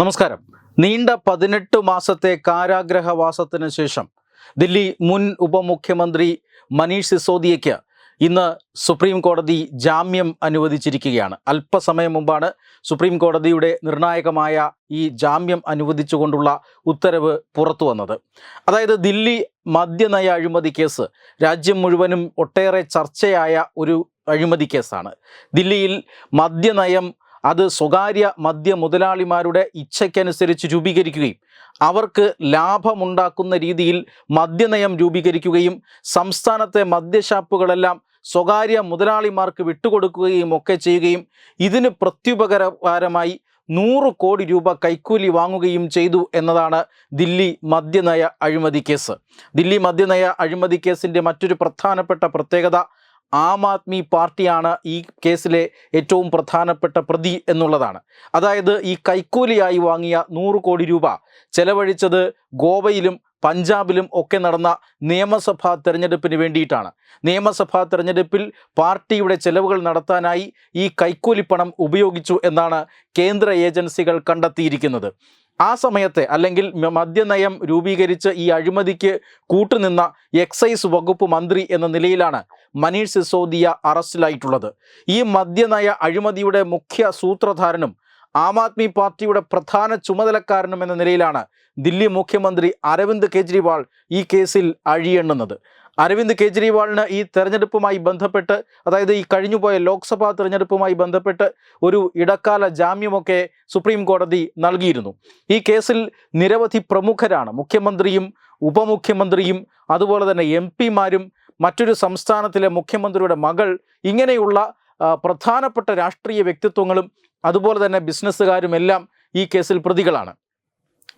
നമസ്കാരം. നീണ്ട പതിനെട്ട് മാസത്തെ കാരാഗ്രഹവാസത്തിന് ശേഷം ദില്ലി മുൻ ഉപമുഖ്യമന്ത്രി മനീഷ് സിസോദിയയ്ക്ക് ഇന്ന് സുപ്രീം കോടതി ജാമ്യം അനുവദിച്ചിരിക്കുകയാണ്. അല്പസമയം മുമ്പാണ് സുപ്രീം കോടതിയുടെ നിർണായകമായ ഈ ജാമ്യം അനുവദിച്ചുകൊണ്ടുള്ള ഉത്തരവ് പുറത്തു വന്നത്. അതായത് ദില്ലി മദ്യനയ അഴിമതി കേസ് രാജ്യം മുഴുവനും ഒട്ടേറെ ചർച്ചയായ ഒരു അഴിമതി കേസാണ്. ദില്ലിയിൽ മദ്യനയം അത് സ്വകാര്യ മദ്യ മുതലാളിമാരുടെ ഇച്ഛയ്ക്കനുസരിച്ച് രൂപീകരിക്കുകയും അവർക്ക് ലാഭമുണ്ടാക്കുന്ന രീതിയിൽ മദ്യനയം രൂപീകരിക്കുകയും സംസ്ഥാനത്തെ മദ്യഷാപ്പുകളെല്ലാം സ്വകാര്യ മുതലാളിമാർക്ക് വിട്ടുകൊടുക്കുകയും ഒക്കെ ചെയ്യുകയും ഇതിന് പ്രത്യുപകാരമായി നൂറ് കോടി രൂപ കൈക്കൂലി വാങ്ങുകയും ചെയ്തു എന്നതാണ് ദില്ലി മദ്യനയ അഴിമതി കേസ്. ദില്ലി മദ്യനയ അഴിമതി കേസിന്റെ മറ്റൊരു പ്രധാനപ്പെട്ട പ്രത്യേകത ആം ആദ്മി പാർട്ടിയാണ് ഈ കേസിലെ ഏറ്റവും പ്രധാനപ്പെട്ട പ്രതി എന്നുള്ളതാണ്. അതായത് ഈ കൈക്കൂലിയായി വാങ്ങിയ നൂറ് കോടി രൂപ ചെലവഴിച്ചത് ഗോവയിലും പഞ്ചാബിലും ഒക്കെ നടന്ന നിയമസഭാ തെരഞ്ഞെടുപ്പിന് വേണ്ടിയിട്ടാണ്. നിയമസഭാ തെരഞ്ഞെടുപ്പിൽ പാർട്ടിയുടെ ചെലവുകൾ നടത്താനായി ഈ കൈക്കൂലിപ്പണം ഉപയോഗിച്ചു എന്നാണ് കേന്ദ്ര ഏജൻസികൾ കണ്ടെത്തിയിരിക്കുന്നത്. ആ സമയത്തെ അല്ലെങ്കിൽ മദ്യനയം രൂപീകരിച്ച് ഈ അഴിമതിക്ക് കൂട്ടുനിന്ന എക്സൈസ് വകുപ്പ് മന്ത്രി എന്ന നിലയിലാണ് മനീഷ് സിസോദിയ അറസ്റ്റിലായിട്ടുള്ളത്. ഈ മദ്യനയ അഴിമതിയുടെ മുഖ്യ സൂത്രധാരനും ആം ആദ്മി പാർട്ടിയുടെ പ്രധാന ചുമതലക്കാരനും എന്ന നിലയിലാണ് ദില്ലി മുഖ്യമന്ത്രി അരവിന്ദ് കെജ്രിവാൾ ഈ കേസിൽ അഴിയെണ്ണുന്നത്. അരവിന്ദ് കെജ്രിവാളിന് ഈ തെരഞ്ഞെടുപ്പുമായി ബന്ധപ്പെട്ട് അതായത് ഈ കഴിഞ്ഞുപോയ ലോക്സഭാ തെരഞ്ഞെടുപ്പുമായി ബന്ധപ്പെട്ട് ഒരു ഇടക്കാല ജാമ്യമൊക്കെ സുപ്രീം കോടതി നൽകിയിരുന്നു. ഈ കേസിൽ നിരവധി പ്രമുഖരാണ് മുഖ്യമന്ത്രിയും ഉപമുഖ്യമന്ത്രിയും അതുപോലെ തന്നെ എം പിമാരും മറ്റൊരു സംസ്ഥാനത്തിലെ മുഖ്യമന്ത്രിയുടെ മകൾ ഇങ്ങനെയുള്ള പ്രധാനപ്പെട്ട രാഷ്ട്രീയ വ്യക്തിത്വങ്ങളും അതുപോലെ തന്നെ ബിസിനസ്സുകാരും എല്ലാം ഈ കേസിൽ പ്രതികളാണ്.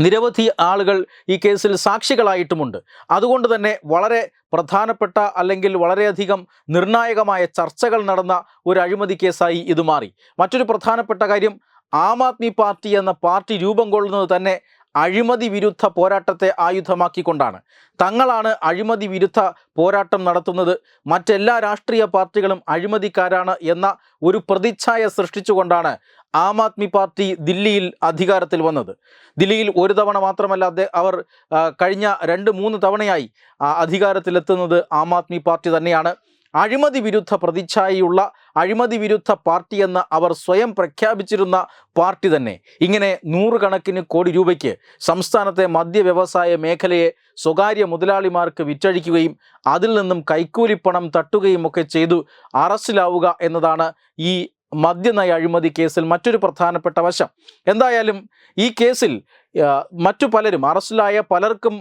നിരവധി ആളുകൾ ഈ കേസിൽ സാക്ഷികളായിട്ടുമുണ്ട്. അതുകൊണ്ട് തന്നെ വളരെ പ്രധാനപ്പെട്ട അല്ലെങ്കിൽ വളരെയധികം നിർണായകമായ ചർച്ചകൾ നടന്ന ഒരു അഴിമതി കേസായി ഇത് മാറി. മറ്റൊരു പ്രധാനപ്പെട്ട കാര്യം ആം ആദ്മി പാർട്ടി എന്ന പാർട്ടി രൂപം കൊള്ളുന്നത് തന്നെ അഴിമതി വിരുദ്ധ പോരാട്ടത്തെ ആയുധമാക്കിക്കൊണ്ടാണ്. തങ്ങളാണ് അഴിമതി വിരുദ്ധ പോരാട്ടം നടത്തുന്നത്. മറ്റെല്ലാ രാഷ്ട്രീയ പാർട്ടികളും അഴിമതിക്കാരാണ് എന്ന ഒരു പ്രതിച്ഛായ സൃഷ്ടിച്ചുകൊണ്ടാണ് ആം ആദ്മി പാർട്ടി ദില്ലിയിൽ അധികാരത്തിൽ വന്നത്. ദില്ലിയിൽ ഒരു തവണ മാത്രമല്ല അവർ കഴിഞ്ഞ രണ്ട് മൂന്ന് തവണയായി അധികാരത്തിലെത്തുന്നത് ആം ആദ്മി പാർട്ടി തന്നെയാണ്. അഴിമതി വിരുദ്ധ പ്രതിച്ഛായയുള്ള അഴിമതി വിരുദ്ധ പാർട്ടി എന്ന് അവർ സ്വയം പ്രഖ്യാപിച്ചിരുന്ന പാർട്ടി തന്നെ. ഇങ്ങനെ നൂറുകണക്കിന് കോടി രൂപയ്ക്ക് സംസ്ഥാനത്തെ മദ്യ വ്യവസായ മേഖലയെ സ്വകാര്യ മുതലാളിമാർക്ക് വിറ്റഴിക്കുകയും അതിൽ നിന്നും കൈക്കൂലിപ്പണം തട്ടുകയും ഒക്കെ ചെയ്തു അറസ്റ്റിലാവുക എന്നതാണ് ഈ മദ്യനയ അഴിമതി കേസിൽ മറ്റൊരു പ്രധാനപ്പെട്ട വശം. എന്തായാലും ഈ കേസിൽ മറ്റു പലരും അറസ്റ്റിലായ പലർക്കും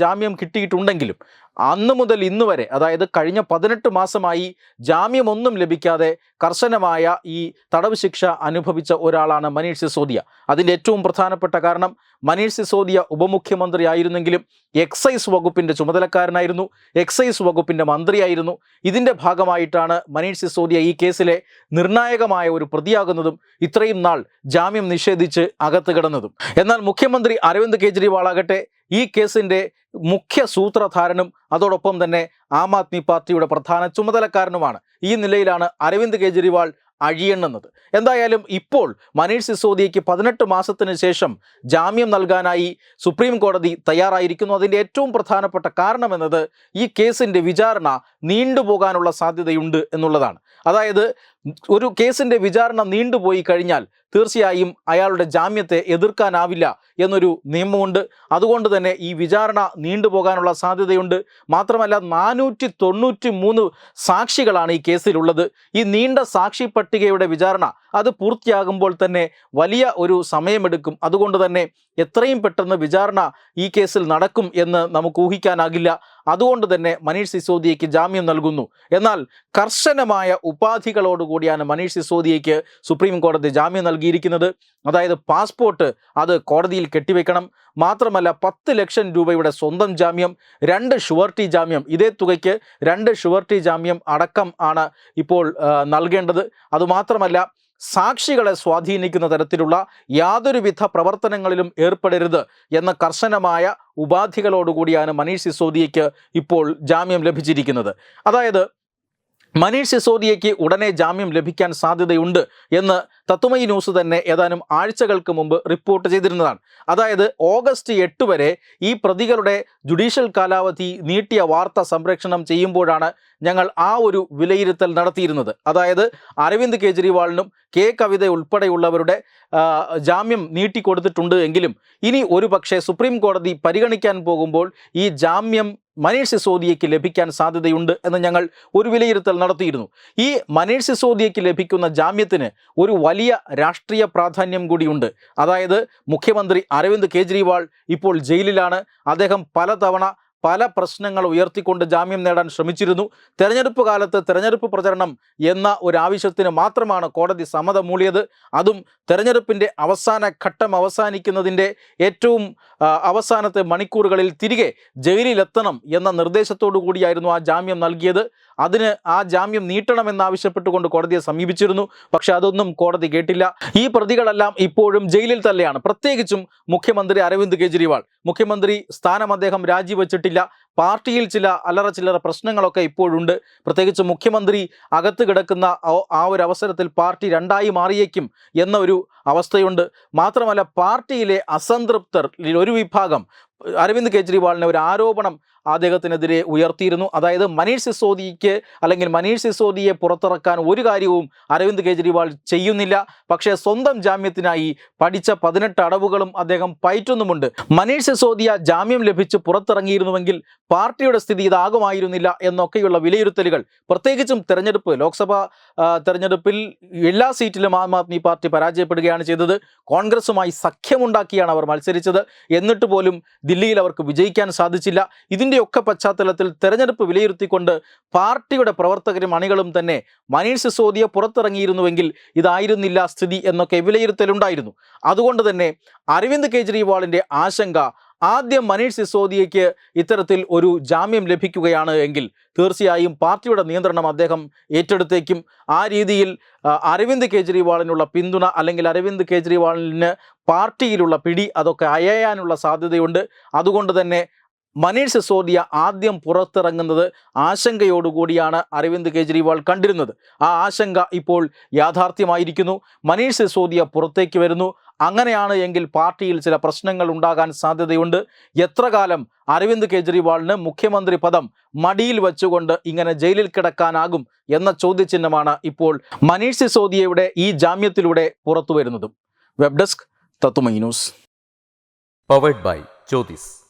ജാമ്യം കിട്ടിയിട്ടുണ്ടെങ്കിലും അന്ന് മുതൽ ഇന്ന് വരെ അതായത് കഴിഞ്ഞ പതിനെട്ട് മാസമായി ജാമ്യമൊന്നും ലഭിക്കാതെ കർശനമായ ഈ തടവ് ശിക്ഷ അനുഭവിച്ച ഒരാളാണ് മനീഷ് സിസോദിയ. അതിന്റെ ഏറ്റവും പ്രധാനപ്പെട്ട കാരണം മനീഷ് സിസോദിയ ഉപമുഖ്യമന്ത്രി ആയിരുന്നെങ്കിലും എക്സൈസ് വകുപ്പിന്റെ ചുമതലക്കാരനായിരുന്നു എക്സൈസ് വകുപ്പിന്റെ മന്ത്രിയായിരുന്നു. ഇതിന്റെ ഭാഗമായിട്ടാണ് മനീഷ് സിസോദിയ ഈ കേസിലെ നിർണായകമായ ഒരു പ്രതിയാകുന്നതും ഇത്രയും നാൾ ജാമ്യം നിഷേധിച്ച് അകത്ത് കിടന്നതും. എന്നാൽ മുഖ്യമന്ത്രി അരവിന്ദ് കെജ്രിവാൾ ആകട്ടെ ഈ കേസിന്റെ മുഖ്യ സൂത്രധാരനും അതോടൊപ്പം തന്നെ ആം ആദ്മി പാർട്ടിയുടെ പ്രധാന ചുമതലക്കാരനുമാണ്. ഈ നിലയിലാണ് അരവിന്ദ് കെജ്രിവാൾ അഴിയെണ്ണുന്നത്. എന്തായാലും ഇപ്പോൾ മനീഷ് സിസോദിയയ്ക്ക് പതിനെട്ട് മാസത്തിന് ശേഷം ജാമ്യം നൽകാനായി സുപ്രീം കോടതി തയ്യാറായിരിക്കുന്നു. അതിന്റെ ഏറ്റവും പ്രധാനപ്പെട്ട കാരണമെന്നത് ഈ കേസിന്റെ വിചാരണ നീണ്ടുപോകാനുള്ള സാധ്യതയുണ്ട് എന്നുള്ളതാണ്. അതായത് ഒരു കേസിന്റെ വിചാരണ നീണ്ടുപോയി കഴിഞ്ഞാൽ തീർച്ചയായും അയാളുടെ ജാമ്യത്തെ എതിർക്കാനാവില്ല എന്നൊരു നിയമമുണ്ട്. അതുകൊണ്ട് തന്നെ ഈ വിചാരണ നീണ്ടുപോകാനുള്ള സാധ്യതയുണ്ട്. മാത്രമല്ല നാനൂറ്റി തൊണ്ണൂറ്റി മൂന്ന് സാക്ഷികളാണ് ഈ കേസിലുള്ളത്. ഈ നീണ്ട സാക്ഷി പട്ടികയുടെ വിചാരണ അത് പൂർത്തിയാകുമ്പോൾ തന്നെ വലിയ ഒരു സമയമെടുക്കും. അതുകൊണ്ട് തന്നെ എത്രയും പെട്ടെന്ന് വിചാരണ ഈ കേസിൽ നടക്കും എന്ന് നമുക്ക് ഊഹിക്കാനാകില്ല. അതുകൊണ്ട് തന്നെ മനീഷ് സിസോദിയയ്ക്ക് ജാമ്യം നൽകുന്നു. എന്നാൽ കർശനമായ ഉപാധികളോടുകൂടിയാണ് മനീഷ് സിസോദിയയ്ക്ക് സുപ്രീം കോടതി ജാമ്യം നൽകിയിരിക്കുന്നത്. അതായത് പാസ്പോർട്ട് അത് കോടതിയിൽ കെട്ടിവെക്കണം. മാത്രമല്ല പത്ത് ലക്ഷം രൂപയുടെ സ്വന്തം ജാമ്യം രണ്ട് ഷുവർട്ടി ജാമ്യം ഇതേ തുകയ്ക്ക് രണ്ട് ഷുവർട്ടി ജാമ്യം അടക്കം ആണ് ഇപ്പോൾ നൽകേണ്ടത്. അതുമാത്രമല്ല സാക്ഷികളെ സ്വാധീനിക്കുന്ന തരത്തിലുള്ള യാതൊരുവിധ പ്രവർത്തനങ്ങളിലും ഏർപ്പെടരുത് എന്ന കർശനമായ ഉപാധികളോടുകൂടിയാണ് മനീഷ് സിസോദിയയ്ക്ക് ഇപ്പോൾ ജാമ്യം ലഭിച്ചിരിക്കുന്നത്. അതായത് മനീഷ് സിസോദിയയ്ക്ക് ഉടനെ ജാമ്യം ലഭിക്കാൻ സാധ്യതയുണ്ട് എന്ന് തത്വമയി ന്യൂസ് തന്നെ ഏതാനും ആഴ്ചകൾക്ക് മുമ്പ് റിപ്പോർട്ട് ചെയ്തിരുന്നതാണ്. അതായത് ഓഗസ്റ്റ് എട്ട് വരെ ഈ പ്രതികളുടെ ജുഡീഷ്യൽ കാലാവധി നീട്ടിയ വാർത്ത സംപ്രേഷണം ചെയ്യുമ്പോഴാണ് ഞങ്ങൾ ആ ഒരു വിലയിരുത്തൽ നടത്തിയിരുന്നത്. അതായത് അരവിന്ദ് കെജ്രിവാളിനും കെ കവിത ഉൾപ്പെടെയുള്ളവരുടെ ജാമ്യം നീട്ടിക്കൊടുത്തിട്ടുണ്ട് എങ്കിലും ഇനി ഒരു പക്ഷേ സുപ്രീം കോടതി പരിഗണിക്കാൻ പോകുമ്പോൾ ഈ ജാമ്യം മനീഷ് സിസോദിയയ്ക്ക് ലഭിക്കാൻ സാധ്യതയുണ്ട് എന്ന് ഞങ്ങൾ ഒരു വിലയിരുത്തൽ നടത്തിയിരുന്നു. ഈ മനീഷ് സിസോദിയയ്ക്ക് ലഭിക്കുന്ന ജാമ്യത്തിന് ഒരു വലിയ രാഷ്ട്രീയ പ്രാധാന്യം കൂടിയുണ്ട് അതായത് മുഖ്യമന്ത്രി അരവിന്ദ് കെജ്രിവാൾ ഇപ്പോൾ ജയിലിലാണ്. അദ്ദേഹം പലതവണ പല പ്രശ്നങ്ങൾ ഉയർത്തിക്കൊണ്ട് ജാമ്യം നേടാൻ ശ്രമിച്ചിരുന്നു. തെരഞ്ഞെടുപ്പ് കാലത്ത് തെരഞ്ഞെടുപ്പ് പ്രചരണം എന്ന ഒരു ആവശ്യത്തിന് മാത്രമാണ് കോടതി സമ്മതമൂളിയത് അതും തെരഞ്ഞെടുപ്പിന്റെ അവസാന ഘട്ടം അവസാനിക്കുന്നതിന്റെ ഏറ്റവും അവസാനത്തെ മണിക്കൂറുകളിൽ തിരികെ ജയിലിലെത്തണം എന്ന നിർദ്ദേശത്തോടു കൂടിയായിരുന്നു ആ ജാമ്യം നൽകിയത്. അതിന് ആ ജാമ്യം നീട്ടണമെന്നാവശ്യപ്പെട്ടുകൊണ്ട് കോടതിയെ സമീപിച്ചിരുന്നു. പക്ഷെ അതൊന്നും കോടതി കേട്ടില്ല. ഈ പ്രതികളെല്ലാം ഇപ്പോഴും ജയിലിൽ തന്നെയാണ്. പ്രത്യേകിച്ചും മുഖ്യമന്ത്രി അരവിന്ദ് കെജ്രിവാൾ. മുഖ്യമന്ത്രി സ്ഥാനം അദ്ദേഹം രാജിവെച്ചിട്ടില്ല. പാർട്ടിയിൽ ചില അല്ലറ ചില്ലറ പ്രശ്നങ്ങളൊക്കെ ഇപ്പോഴുണ്ട്. പ്രത്യേകിച്ച് മുഖ്യമന്ത്രി അകത്ത് കിടക്കുന്ന ആ ഒരു അവസരത്തിൽ പാർട്ടി രണ്ടായി മാറിയേക്കും എന്ന ഒരു അവസ്ഥയുണ്ട്. മാത്രമല്ല പാർട്ടിയിലെ അസംതൃപ്തർ ഒരു വിഭാഗം അരവിന്ദ് കെജ്രിവാളിന് ഒരു ആരോപണം അദ്ദേഹത്തിനെതിരെ ഉയർത്തിയിരുന്നു. അതായത് മനീഷ് സിസോദിക്ക് അല്ലെങ്കിൽ മനീഷ് സിസോദിയെ പുറത്തിറക്കാൻ ഒരു കാര്യവും അരവിന്ദ് കെജ്രിവാൾ ചെയ്യുന്നില്ല. പക്ഷേ സ്വന്തം ജാമ്യത്തിനായി പഠിച്ച പതിനെട്ട് അടവുകളും അദ്ദേഹം പയറ്റുന്നുമുണ്ട്. മനീഷ് സിസോദിയ ജാമ്യം ലഭിച്ച് പുറത്തിറങ്ങിയിരുന്നുവെങ്കിൽ പാർട്ടിയുടെ സ്ഥിതി ഇതാകുമായിരുന്നില്ല എന്നൊക്കെയുള്ള വിലയിരുത്തലുകൾ. പ്രത്യേകിച്ചും തെരഞ്ഞെടുപ്പ് ലോക്സഭാ തെരഞ്ഞെടുപ്പിൽ എല്ലാ സീറ്റിലും ആം ആദ്മി പാർട്ടി പരാജയപ്പെടുകയാണ് ചെയ്തത്. കോൺഗ്രസുമായി സഖ്യമുണ്ടാക്കിയാണ് അവർ മത്സരിച്ചത്. എന്നിട്ട് പോലും ദില്ലിയിൽ അവർക്ക് വിജയിക്കാൻ സാധിച്ചില്ല. ഇതിന്റെയൊക്കെ പശ്ചാത്തലത്തിൽ തെരഞ്ഞെടുപ്പ് വിലയിരുത്തിക്കൊണ്ട് പാർട്ടിയുടെ പ്രവർത്തകരും അണികളും തന്നെ മനീഷ് സിസോദിയ പുറത്തിറങ്ങിയിരുന്നുവെങ്കിൽ ഇതായിരുന്നില്ല സ്ഥിതി എന്നൊക്കെ വിലയിരുത്തലുണ്ടായിരുന്നു. അതുകൊണ്ട് തന്നെ അരവിന്ദ് കെജ്രിവാളിന്റെ ആശങ്ക ആദ്യം മനീഷ് സിസോദിയയ്ക്ക് ഇത്തരത്തിൽ ഒരു ജാമ്യം ലഭിക്കുകയാണ് എങ്കിൽ തീർച്ചയായും പാർട്ടിയുടെ നിയന്ത്രണം അദ്ദേഹം ഏറ്റെടുത്തേക്കും. ആ രീതിയിൽ അരവിന്ദ് കേജ്രിവാളിനുള്ള പിന്തുണ അല്ലെങ്കിൽ അരവിന്ദ് കേജ്രിവാളിന് പാർട്ടിയിലുള്ള പിടി അതൊക്കെ അയയാനുള്ള സാധ്യതയുണ്ട്. അതുകൊണ്ട് തന്നെ മനീഷ് സിസോദിയ ആദ്യം പുറത്തിറങ്ങുന്നത് ആശങ്കയോടുകൂടിയാണ് അരവിന്ദ് കെജ്രിവാൾ കണ്ടിരുന്നത്. ആ ആശങ്ക ഇപ്പോൾ യാഥാർത്ഥ്യമായിരിക്കുന്നു. മനീഷ് സിസോദിയ പുറത്തേക്ക് വരുന്നു. അങ്ങനെയാണ് എങ്കിൽ പാർട്ടിയിൽ ചില പ്രശ്നങ്ങൾ ഉണ്ടാകാൻ സാധ്യതയുണ്ട്. എത്ര കാലം അരവിന്ദ് കെജ്രിവാളിന് മുഖ്യമന്ത്രി പദം മടിയിൽ വെച്ചുകൊണ്ട് ഇങ്ങനെ ജയിലിൽ കിടക്കാനാകും എന്ന ചോദ്യചിഹ്നമാണ് ഇപ്പോൾ മനീഷ് സിസോദിയയുടെ ഈ ജാമ്യത്തിലൂടെ പുറത്തു വരുന്നതും വെബ് ഡെസ്ക് തത്തുമൈ news. Powered by Jyothis